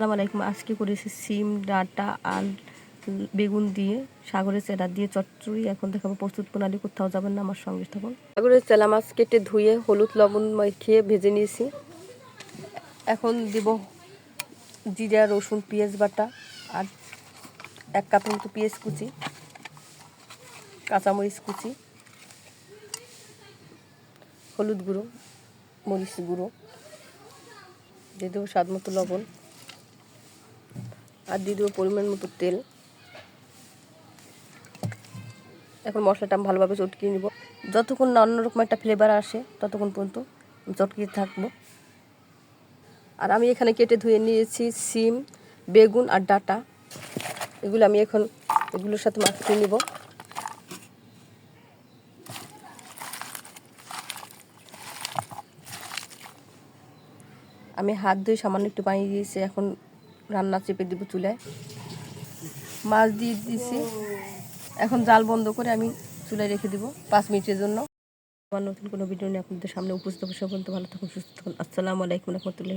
আসসালামু আলাইকুম। আজকে করেছি সিম, ডাটা আর বেগুন দিয়ে, সাগরের চেরা দিয়ে চচ্চড়ি। এখন দেখাবো প্রস্তুত প্রণালী, কোথাও যাবেন না, আমার সঙ্গে থাকুন। সাগরের চেলা মাছ কেটে ধুয়ে হলুদ লবণ মাখিয়ে ভেজে নিয়েছি। এখন দিব জিরা, রসুন, পেঁয়াজ বাটা আর এক কাপের মতো পেঁয়াজ কুচি, কাঁচামরিচ কুচি, হলুদ গুঁড়ো, মরিচ গুঁড়ো, দিয়ে দেবো স্বাদ মতো লবণ। আর দিয়ে দেবো পরিমাণ মতো তেল। এখন মশলাটা ভালোভাবে চটকিয়ে নিব। যতক্ষণ না অন্যরকম একটা ফ্লেভার আসে, ততক্ষণ পর্যন্ত চটকিয়ে থাকব। আর আমি এখানে কেটে ধুয়ে নিয়েছি সিম, বেগুন আর ডাটা। এগুলো আমি এখন এগুলোর সাথে মাখিয়ে নিব। আমি হাত ধুয়ে সামান্য একটু পানি দিয়েছি, এখন রান্না চেপে দেবো চুলায়। মাছ দিয়ে দিছি। এখন জাল বন্ধ করে আমি চুলায় রেখে দেবো পাঁচ মিনিটের জন্য। আমার নতুন কোনো ভিডিও নিয়ে আপনাদের সামনে উপস্থিত সব পর্যন্ত ভালো থাকুন, সুস্থ থাকুন। আসসালামু আলাইকুম রহমতুল্লাহ